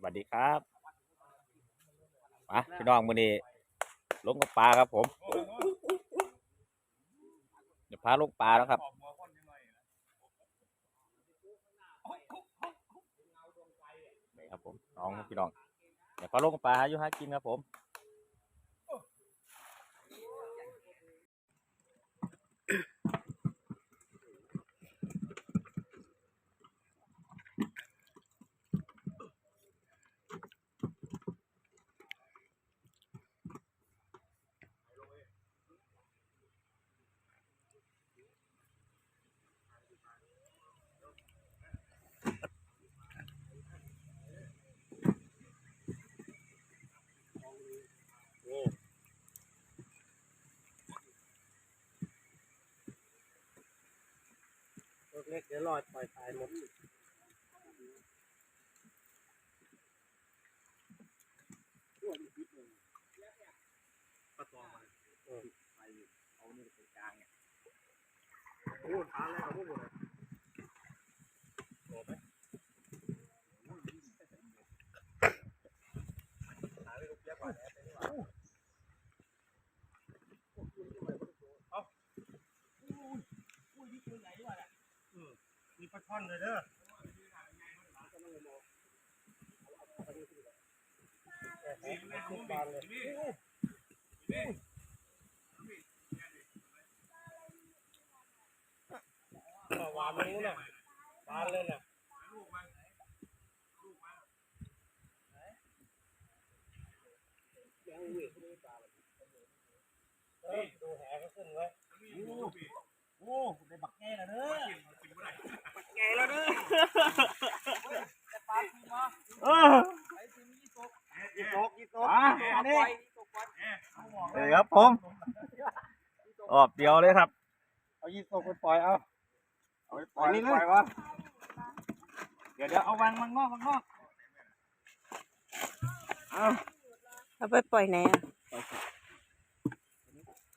สวัสดีครับมาพี่น้องมือนี้ลงกับปลาครับผมเดี๋ยวพาลงปลาแล้วครับนี่ครับผมน้องพี่น้องเดี๋ยวพาลงกับปลาหาอยู่หากินครับผม เล็กๆเดี๋ยวลอยปล่อยตายหมดปลาตองมาเออไปเอานี่ไปกลางเนี่ยโอ้ทานแล้วเอาพวกนี้เลยโดนไหมหาไม่รู้เยอะกว่าแล้วเป็นว่าเอาอุ้ยนี่ตัวใหญ่ว่ะเนี่ยอื มีปลาช่อนเลยเด้อบานเลยวานนู้นน่ะวานเลยน่ะยังวิ่งไม่ปลาเลยเออดูแหก็ขึ้นไว้โอ้ได้บักแง่แล้วเด้อ กแง่แล้วเด้อเอออีโตกอีโตกอะอันนี้เลยครับผมออบเดียวเลยครับ เอาอีโตกไปปล่อยเอาเอาไปปล่อยนี่เลยวะเดี๋ยวเดี๋ยวเอาวางมันงอกมันงอกเอาเอาไปปล่อยไหนอะ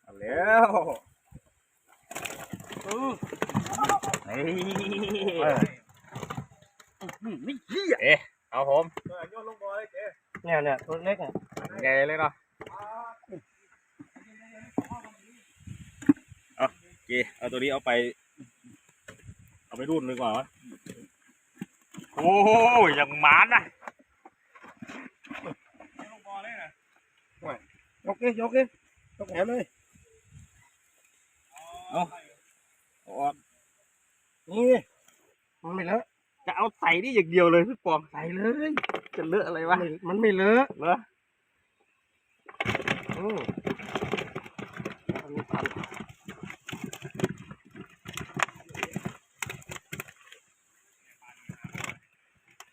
เอาแล้ว เฮ้ยไม่เหี้ยเอ๊ะเอาผมเนี่ยเนี่ยตัวเล็กเนี่ยไงเลยเนาะเอาโอเคเอาตัวนี้เอาไป เอาไปรุ่นดีกว่าวะโอ้ยยังหมานนะยกเลยยกเลยยกแหเลยเอา ออก นี่มันไม่เลอะจะเอาใส่นี่อย่างเดียวเลยพี่ปองใส่เลย จะเลอะอะไรวะไม่มันไม่เลอะเหรออืมอันนี้พัน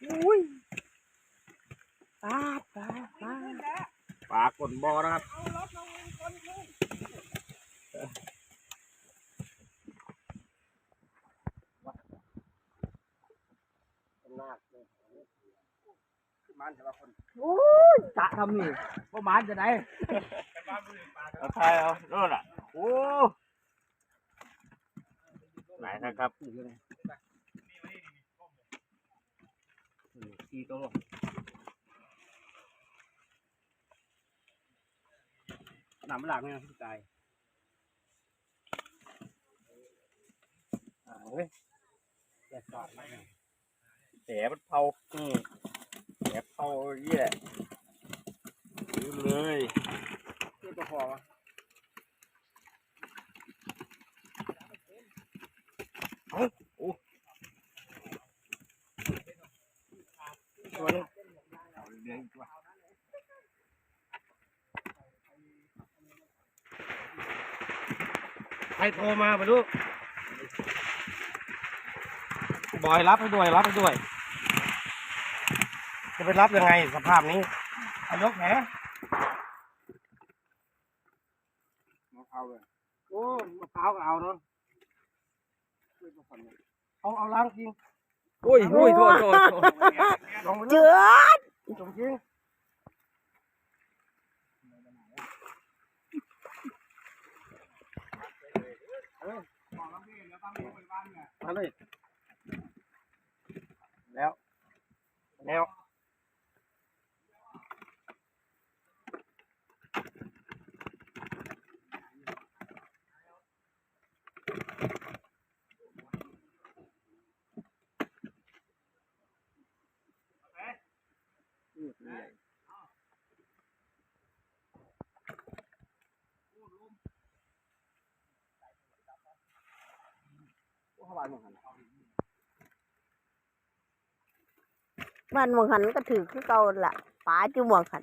อุ้ยปลาปลาปลาปลากดบอนะครับ เป็นนาคเลยขึ้น มันแต่ละคนจะทำนี่ประมาณจะได้เอาใช่เอาโน่นอะโอ้ไหนนะครับสี่ตัวหนามหลังเนี่ยพี่กายอ่าเว้ยแยกก่อนนะแหมันเผาอืม แหเผาเยี่ยซื้อเลยนี่ตัวพอวะเอาโอ้ตัวนึงเอาเลี้ยงดีกว่าใครโทรมาไปลูกบอยรับให้ด้วยรับให้ด้วย จะไปรับยังไงสภาพนี้อายกแหมมะพร้าวเลยโอ้มะพร้าวก็เอาเนาะเอาเอาล้างจริงอุ้ยอุ้ยโทษโทษโทษลงไปเจืเลยอดจงจริงมาเลยแล้วแล้ว โอ้เขาวานหมดหันบ้านหมองหันก็ถือคือเก่าละป๋าจุหมองหัน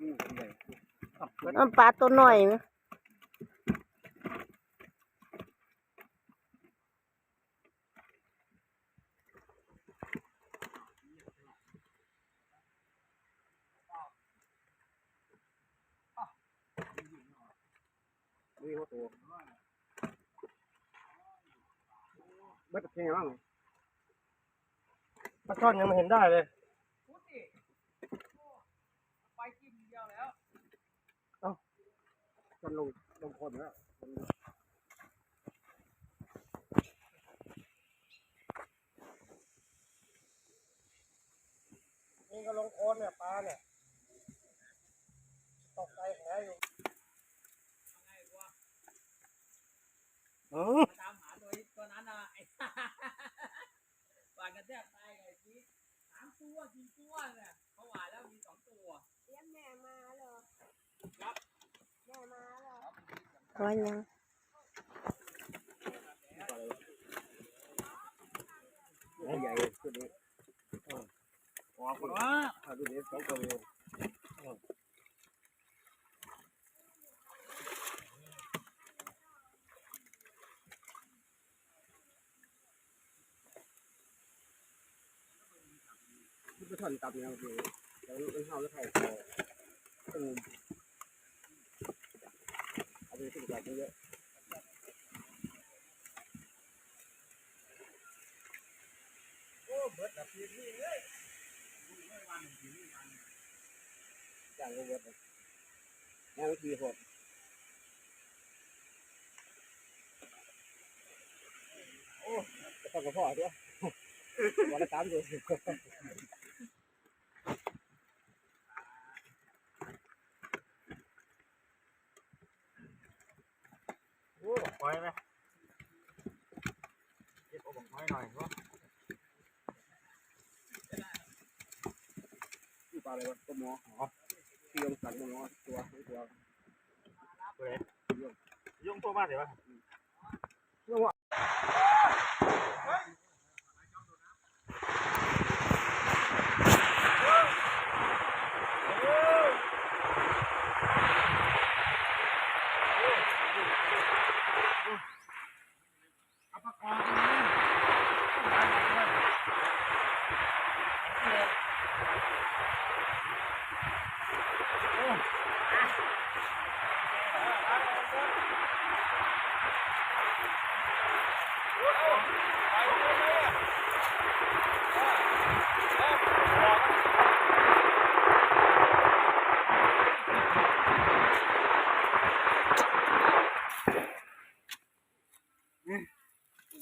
นี่ตัวใหญ่อะเพิ่นมันปลาตัวน้อยไหมนี่เขาตัว เบิดเป็นไงบ้างปลาช่อนยังไม่เห็นได้เลยจนลงลงคนแล้วนี่ก็ลงโคนเนี่ยปลาเนี่ยตกใจแหอยู่เออ ตามหาตัวตัวนั้นนะไอ้ ปลากระแทกตายไงพี่สามตัวสี่ตัวเนี่ยเขาหวานแล้วมีสองตัวว่ายังตัวใหญ่ตัวนี้ออกคนว่าถ้าตัวนี้สองตัวเลยที่ไป ถอนตับเนี่ยคือแล้วเฮาแล้วไข่คอต้อเอาไปถึงแบบเยอะจ่ายก็เวิร์ดเลยยังทีหดโอ้จะต้องกับพ่อเด้อวันละสามตัว โอ้บอกไว้ไหมเก็บเอาบอกไว้หน่อยว่า ที่ มอหมอเตรียงสัตัวหมอตัวตัวยุ่งตัวมากเลยวะ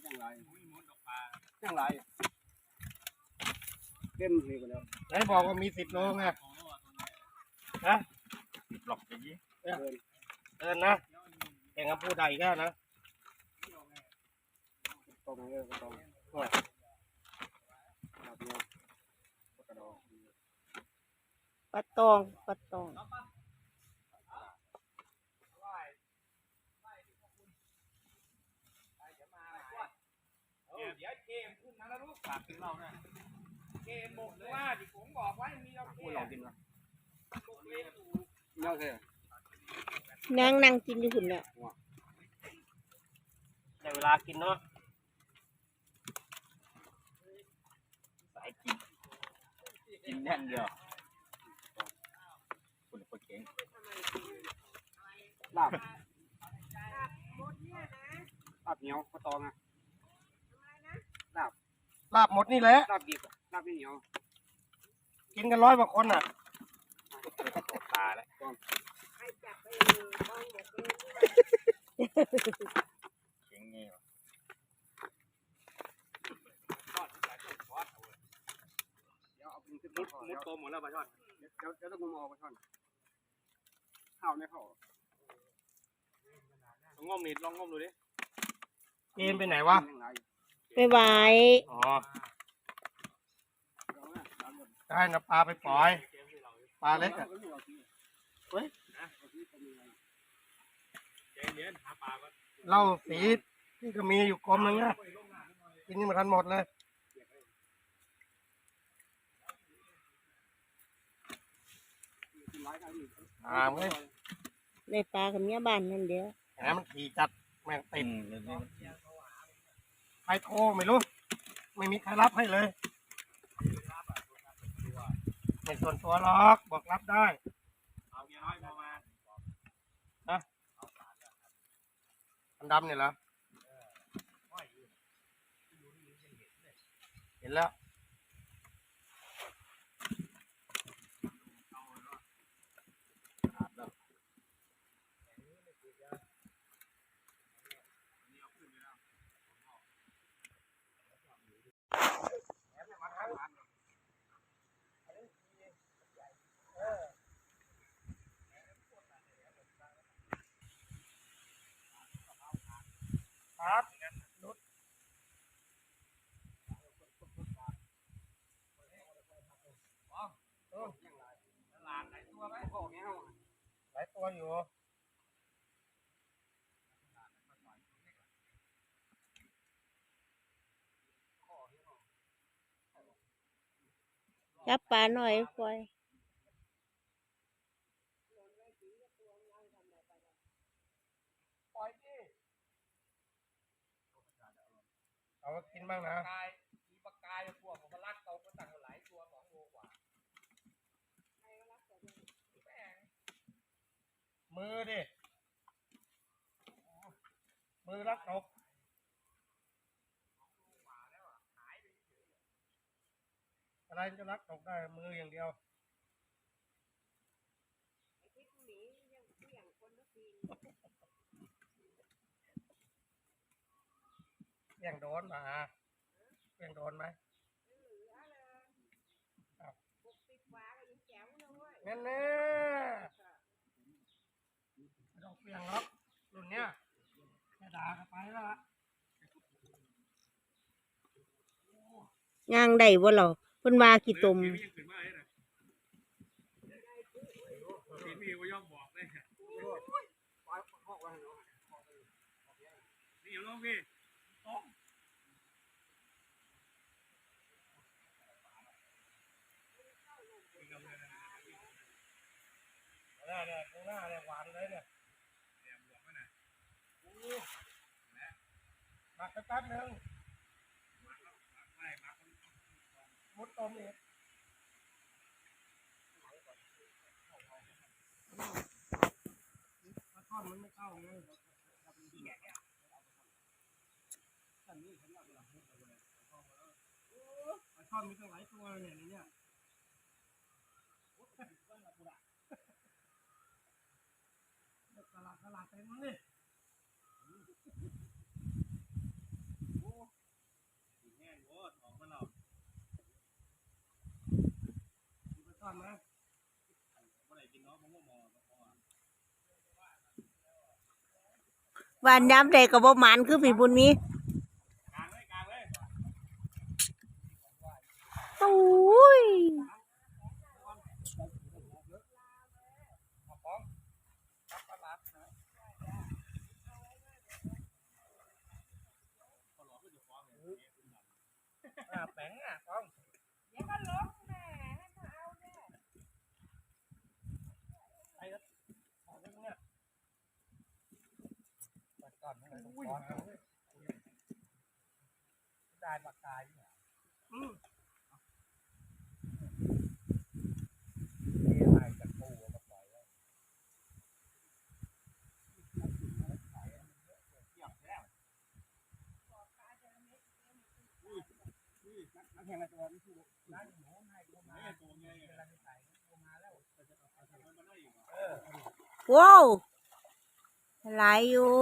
จังไรจังไรเต็ มเลยกันแล้วไหนบอกว่ามีสิบโลไงหลอกอย่างนี้เดินนะแข่งกับผู้ใดแค่นะตรงนี้ก็ตรงครับเนี่ยกระดองปลาตองปลาตองเดี๋ยวเกมขึ้นมาแล้วลูกฝากถึงเราเนี่ย เกมบอกเลยว่าที่ผมบอกไว้มีเราเกพูดมลองกินนะบอกเกมอยู่เนาะเท่นางนั่งกินอยู่หุ่นเนี่ยได้เวลากินเนาะสายกินกินแน่นเดียวคนคนเก่งลาบลาบเหนียวกระตองอะลาบหมดนี่แหละลาบดิบ ลาบเหนียวกินกันร้อยกว่าคนอะตาแล้วเก่งเงี้ยวะเดี๋ยวเอาเป็นมุดมุดโตหมดแล้วปลาช่อนเดี๋ยวเดี๋ยวต้องงมออกปลาช่อนข้าวไม่เข้างมนิดลองงมดูดิเกมไปไหนวะยังไงไปไว้อ๋อ ได้นะปลาไปปล่อย ปลาเล็กอะใจเย็นหาปลาก่อนเหล้าสีที่ก็มีอยู่กลมหนึงนะกินนี่มาทันหมดเลยอ่าเว้ยได้ปลากับเมียบ้านนั่นเดียวแหมมันขี่จัดแม่งติอืดมเดี๋ยวนี้ใครโทรไม่รู้ ไม่มีใครรับให้เลย เป็นส่วนตัวหรอกบอกรับได้ เอาเมียน้อยมามาอันดำเนี่ยเหรอเห็นแล้ว ครับนุชหลานไหนตัวไหมโอ้เงี้ยหลายตัวอยู่จับปลาหน่อยฟอย เอามากินบ้างนะกายมีปากกายพวกของมันลักโตก็ตั้งหลายตัวสองโลกว่ามือดิ มือรักตกอะไรจะรักตกได้มืออย่างเดียว เสี่ยงโดนมาเสี่ยงโดนไหมครับงั้นแน่ไม่ต้องเสี่ยงหรอกรุ่นเนี้ยแค่ด่ากันไปแล้วล่ะย่างได้บ่เหรอเพิ่นว่ากี่ตมเดี๋ยวยังขึ้นมาเลยนะเห็นพี่ก็ย่อมบอกเลยนี่อย่าลงพี่ นี่ยเนี่ยข้างหน้าเนี่ยหวานเลยเนี่ยมาสักแป๊บหนึงมุดตมอีกปลาช่อนมันไม่เข้าไงปลาช่อนมีตั้งหลายตัวเลยเนี่ยในเนี่ย ตลาดตลาดเต็มเลยแห้งโว้ออกมาเรามีปลาช่อนไหมเมื่อไหร่กินเนาะมะม่วงมอมะม่วงบ้านย้ำใดก็บ่หมานคือพี่บุญมีกลางเลยกลางเลยตุ้ย อ่าแป้งอะป้องเดี๋ยว ก็ลบแม่ให้มาเอาเนี่ยไปแล้วขอเรื่องเนี่ยปัดก่อนอะไรต้องก้อนได้ปากกายเนี่ยอืมนี่อะไรจากปูเอามาปล่อยไว้ นักแข่งตัวนี่คือร้านหมูให้ตัวมาตัวไงเวลาไปขายตัวมาแล้วจะเอาไปทำมันได้อีกเออว้าวหลายอยู่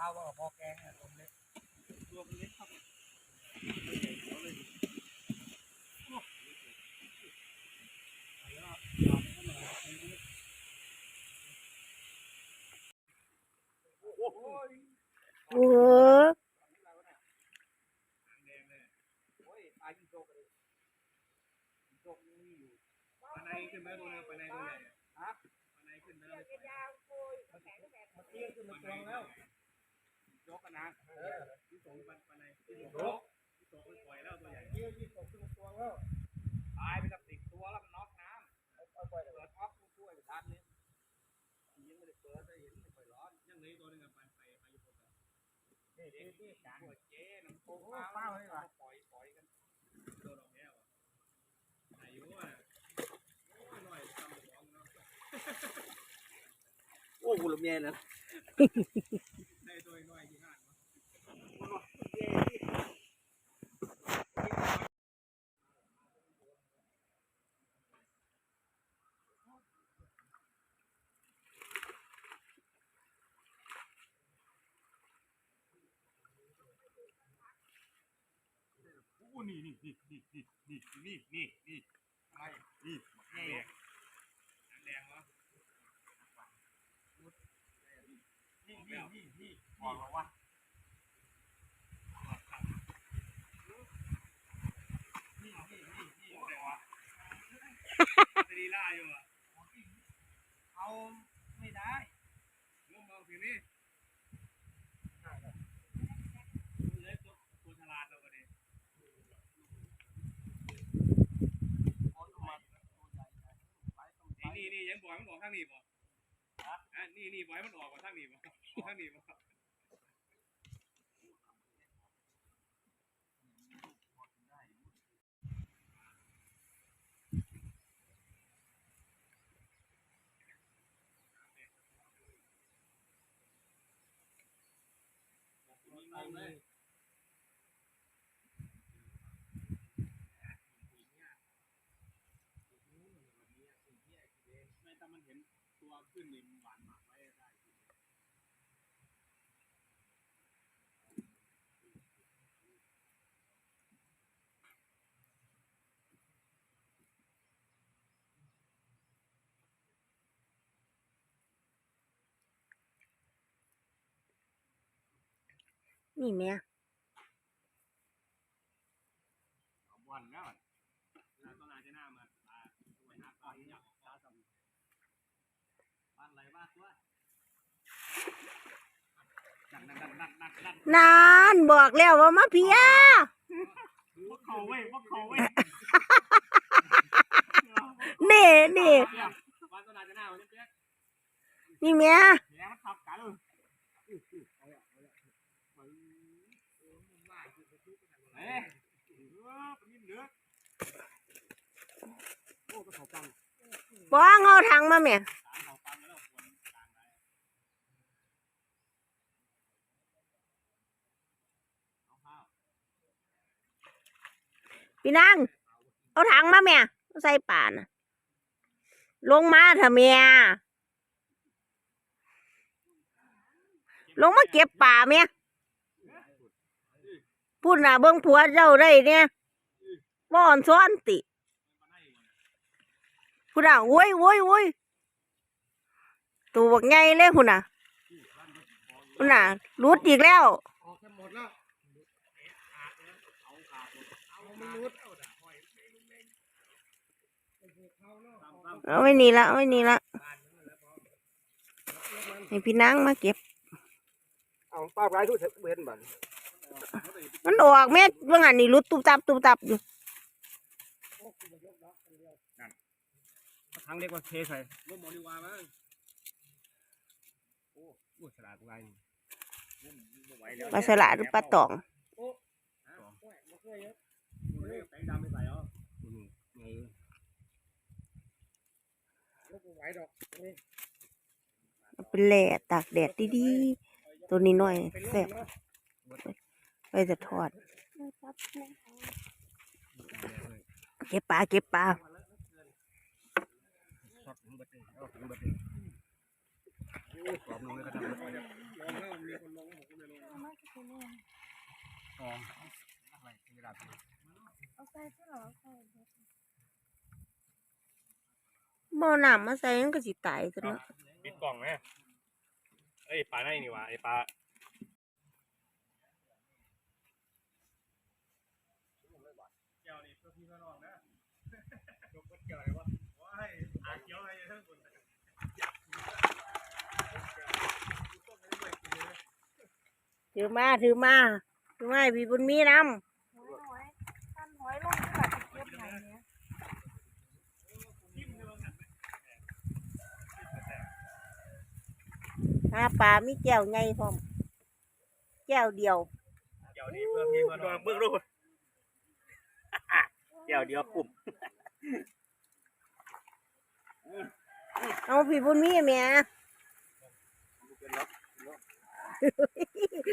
ข้าวก็พอแกงอะรมเล็กรวมเล็กครับโอ้ไปในขึ้นไหตัวนี้ไปในตัวใหญ่ฮะไปในขึ้นไหมยงแบบเมื่อขึ้นมาตรงแล้ ยกกันนะที่สองปลาปลาในที่สองยกที่สองมันปล่อยแล้วตัวใหญ่เมื่อกี้ตกขึ้นตัวแล้วตายไปกับสิบตัวแล้วมันน็อกน้ำเปิดออฟช่วยไปทันนี่ยังไม่ได้เปิดได้เห็นไม่ค่อยร้อนยังเหลือตัวนึงกับไปลาไปปลาญี่คนนี่นี่นี่กลางเจ๊น้ำโค้งโอ้ป้าเลยว่ะปล่อยปล่อยกันโดนออกแล้วอายุอะโอ้ยหน่อยทำของเนาะโอ้โหลมเย็นนะ ได้ตัวน้อยกี่ห้าน นี่นี่นี่นี่นี่นี่นี่นี่นี่ไม่นี่แง่แรงวะนี่นี่นี่นี่บอกเราว่า นี่นี่นี่นี่อะไรวะ จะดีล่าอยู่อะเอาไม่ได้งมมองถึงนี่เลยตัวตัวฉลาดเราก็ดีนี่นี่ยังบอกมันบอกข้างนี้บออะนี่นี่บอกให้มันออกกว่าข้างนี้บอกข้างนี้บอก ไม่ถ้ามันเห็นตัว ขึ้นนี่หวานหมากไว้ได้นี่แม่ นานบอกแล้วว่ามาเพียเขาเว้ยเขาเว้ยเน่เน่นี่เมียบ้องเอาถังมาเมีย พี่นางเอาถังมาแม่ใส่ป่านะลงมาเถอะแม่ลงมาเก็บป่าแม่พูดน่ะเบิ่งผัวเจ้าได้เนี่ยบ่อนซ้อนติพูดน่ะโว้ยโว้ยโว้ยตัวบักไงเลยพูดน่ะพูดน่ะรุดอีกแล้วออกหมดแล้วเอามันรุด เอาไว้นี่ละเอาไว้นี่ละให้พี่นางมาเก็บ เอาป้าปลายทุกเบ็นบันมันออกแม่เมื่อไงนี่รุดตุบตับตุบตับอยู่ทั้งเล็กว่าเทใส่ร่มบริวารมั้งโอ้ฉลาดไงไหวแล้วปลาสลัดหรือปลาตองแป้งดำไม่ใส่เหรอไง เอาไปแหล่ตากแดดดีๆ ตัวนี้หน่อยแซ่บไปจะถอด เก็บปลาเก็บปลาเอาใส่ก็หรอใส่ บเลยลงแล้วมีคนลงผมก็เลยลงอะไรกระดาษบ่น้ำมาใส่มันก็สิตายกันเนาะปิดกล่องไหมเอ้ยปลาไหนนี่วะไอ้ปลาแก้วนี่เพื่อพี่เพื่อน้องนะยกเกี่ยวอะไรวะว้ายอาเกี่ยวอะไรทั้งหมดถือมาถือมาถือมาให้พี่บุญมีน้ำาปลามีแก้วใหญ่พร้อมแก้วเดียวเดี๋ยวนี้เพื่อพี่เพื่อนน้องเบิ่งดูเดี๋ยวเดียวคุ้มเอาพี่บุญมีแหม่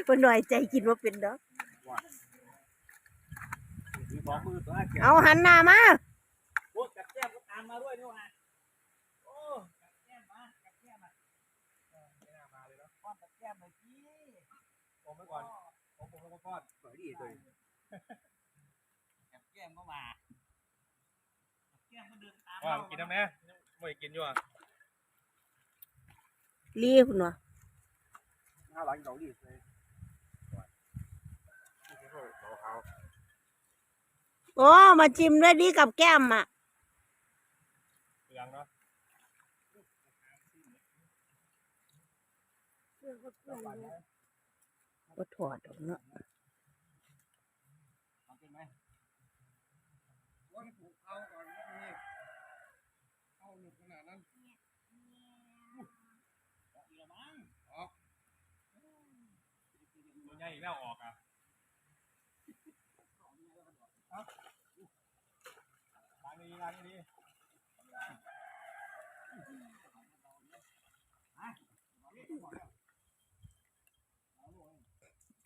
เพิ่นหน่อยใจกินว่าเป็นดอกมีสองมือตัวเกี่ยวเอาหันหน้ามาโอ้กับแก้มก็ตามมาด้วยนี่หว่าโอ้กับแก้มมากับแก้มมาเออไม่น่ามาเลยเนาะป้อนกับแก้มหน่อยสิ ผ มไปก่อนผมผมก็ก้อนสวยดีเลยกับแก้มก็มากับแก้มก็เดินตามว่ากินได้ไหมไม่กินอยู่อะลีพุ่นว่ะห้าหลังเกาหลีเลยโอ้มาจิ้มด้วยดีกับแก้มอะเปลืองเนาะบ่ถอดดอก เนาะเอาเป็นไหมวันผูกเอาก่อนนี่เอาหนุกขนาดนั้นอีกแล้วมั้งตัวใหญ่อีกแล้วออกอะล้างดีล้างดี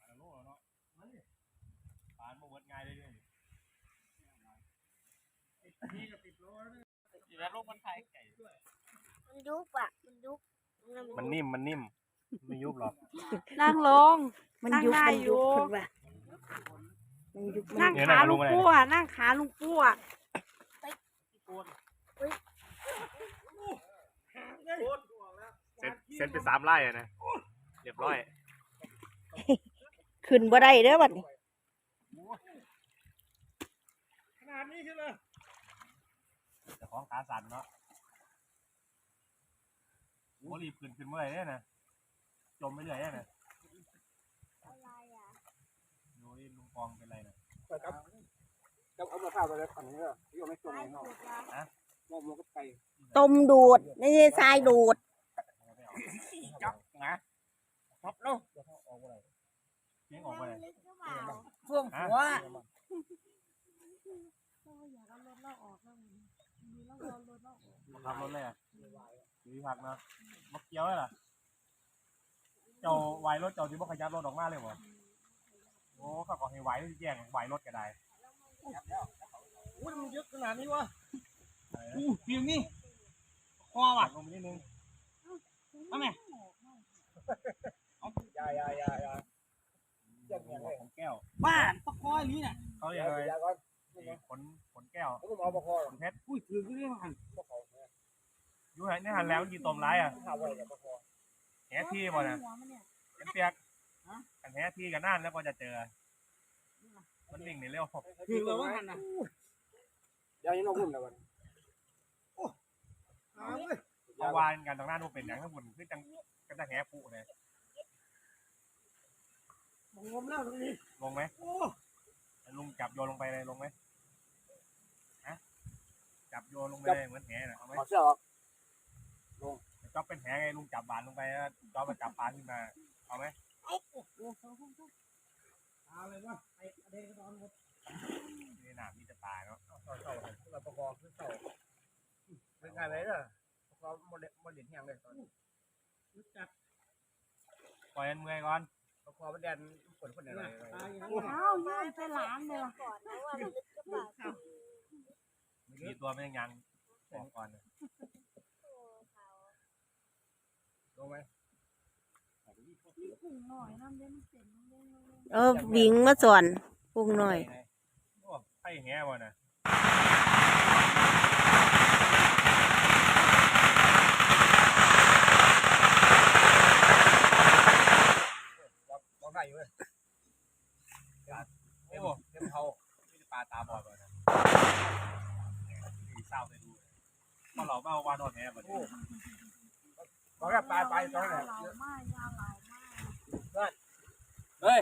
ปลาโลเนาะปลาโมเวิร์ ดง่ายเลยเนี่ยนี่ก็ติดล้อนะอยู่แล้วลูกมันไทยไก่มันยุบอะ มันยุบมันนิ่ม มันนิ่ม ไม่ยุบหรอก นั่งลง มันยุบนั่งได้มันอยู่ยุบเพิ่นว่ามันยุบมันนั่งยุบขาลุงปู่อะนั่งขาลุงปู่อะเซ็ตเซ็ตไปสามไร่อะนะ เรียบร้อย ขึ้นบ่ได้เด้อบัดนี้ ข นาดนี้ใช่ไหมแต่ของขาสั่นเนาะโอ้รีบขึ้นขึ้นเมื่อไหร่เนี่ยนะจมไปเรื่อยเนี่ยนะดูนี่ลุงปองเป็นไรนะครับจะเอามาข้าวไปแล้วขันนี้อะที่เอาไม่จมเลยเนาะมองมองก็ไปต้มดูดไม่ใช่ทรายดูดจับนะจับลูกเลี้ยงออกมาเลยช่วงหัว ขับรถเลยอะสีผักเนาะมักเกี้ยวเลยล่ะ เจ้าไหวรถเจ้าที่บ่ขยับรถออกมาเลยบ่โอ้เขาก็ให้ไหวที่แย่งไหวรถก็ได้อุ้ยมันเยอะขนาดนี้วะอะไรนะอู้ฟิวนี่คอปัว่ะดลงไปนิดนึงเอาไหมยายายายาเยี่ยมเลยขนแก้วบ้านปะคอยนี่น่ะเขาเรียกอะไรยาก่อน ขนขนแก้วผมเอาประคอขนเพชรอุ้ยถือขึ้นได้มันประคออยู่ไหนนี่หันแล้วยีตมร้ายอะข้าวไว้กับประคอแหที่บ่เนี่ยเป็นเปียกกันแหที่กันนั่นแล้วก็จะเจอ มันวิ่งหนีเร็วถือเลยว่าหันน่ะเดี๋ยวนี้น้องรุ่นแล้ววันโอ้หาเว้ยเอาวานกันตรงหน้านูนเป็นอย่างทั้งหมดคือจังกันจะแหปูเลยงมแล้วตรงนี้ลงไหมโอ้ลุงจับโยนลงไปเลยลงไหมฮะ จับโยนลงไปเลยเหมือนแหน่ะเอาไหมขอเสื้อออกจ๊อบเป็นแหไงลุงจับบานลงไปแล้วจ๊อบมาจับปลาขึ้นมาเอาไหมอะไรวะไอ้เด็กนอนหมดนี่หนามีจะตายเนาะเสาเสาเราประคอขึ้นเสาเป็นไงเลยเด้อประคอโมเดลโมเดลยังเลยตอนรู้จักปล่อยมันเมื่อยก่อนประคอมันแดนฝนฝนอะไรอ้าวยื่นไปหลานเลยว่ะ มีตัวมันยังยังบอกก่อนนะลงไหมกุ้งหน่อยน้ำเล่นเส้นน้ำเล่นน้ำเล่นเออวิ่งมาสอนปุ้งหน่อยโอ้ไอ้แง่วะนะลองได้อยู่เว้ยโอ้เต็มเท้าไม่ได้ปลาตาบอดเลยนะมี เศร้าเลยดูมาหลอกมาว่านอนแง่แบบนี้ลองแค่ปลายปลายตอนนั้นเหลามากยาวเหลามากเฮ้ย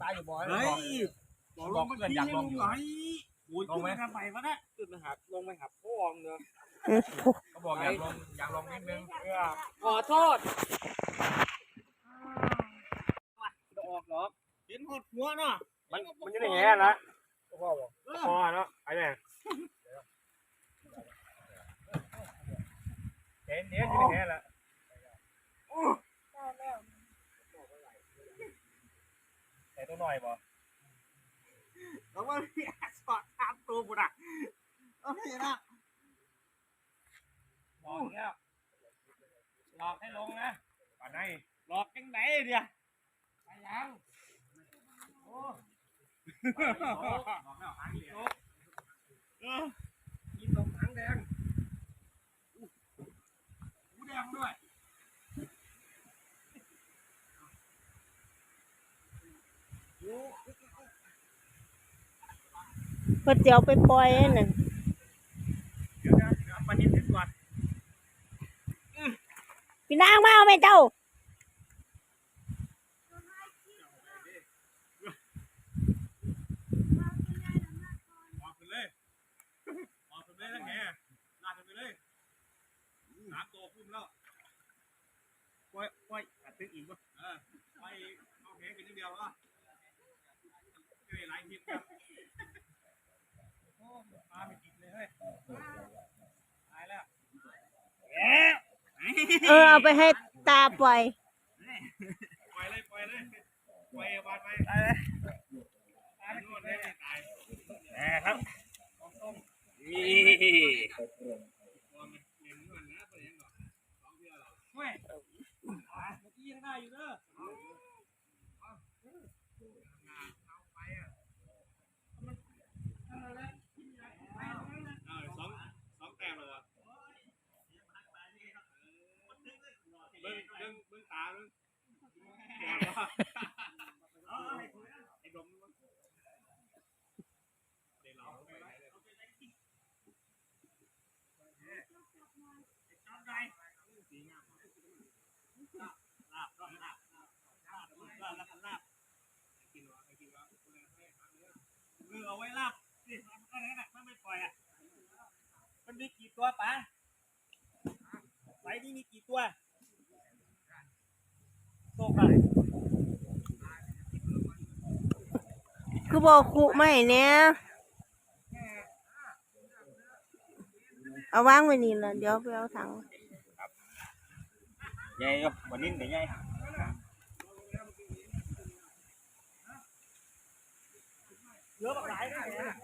ตายอยู่บ่อยเฮ้ยบอกเพื่อนอยากลองอยู่อุ้ยลงไหมทำไมวะเนี่ยขึ้นมาหักลงไปหักพ่อมเนอะเขาบอกอยากลองอยากลองนิดนึงเออขอโทษจะออกหรอเห็นหดหัวเนาะมันมันจะได้แง่ละพอเนาะไอ้แม่ เห็นเห็นจะได้แง่ละได้แล้วแต่ตัวหน่อยบ่แล้วว่าพี่สอดตามตัวกูน่ะโอเคนะหลอกแล้วหลอกให้ลงนะป่านไหนหลอกจังไหนเดียวไปยังโอ้หลอกแล้วหางเหลียว กินตรงหางแดงหูแดงด้วยเพิ่นสิเอาไปปล่อยนั่นเดี๋ยวนะเดี๋ยวเอาปลาหินขึ้นก่อนพี่นางมาเอาไหมเจ้า ออกไปเลยออกไปเลยแล้วแกลากกันไป เลยสามตัวพุ่มแล้วปล่อยปล่อยอัดตึกอีกวะเออไปเอาแหกันนิดเดียววะเจอหลายทิศครับโอ้ปลาไม่กินเลยเฮ้ยตายแล้วเออเอาไปให้ตาปล่อย ปล่อยเลยปล่อยเลยปล่อยวานไปตายเลยตายไม่กินเลยตายแหมครับของส้มนี่ เฮ้ยเมื่อกี้ยังได้อยู่เด้อสองสองแต้มเลยวะเบิ้งเบิ้งเบิ้งตาเบิ้งแก่วะไอ้ดมมันเดี๋ยวเราไปลาบลาบลาบลาบ ลาบลาบลาบกินวะกินวะมือเอาไว้ลาบสิอันนั้นน่ะไม่ปล่อยอะมันมีกี่ตัวปะไซส์นี้มีกี่ตัวโตกันคือบอกคุไม่เนี่ยเอาว่างไว้นี่ละเดี๋ยวไปเอาถังใหญ่ก็วันนี้เป็นไงเยอะแบ บไหนนะ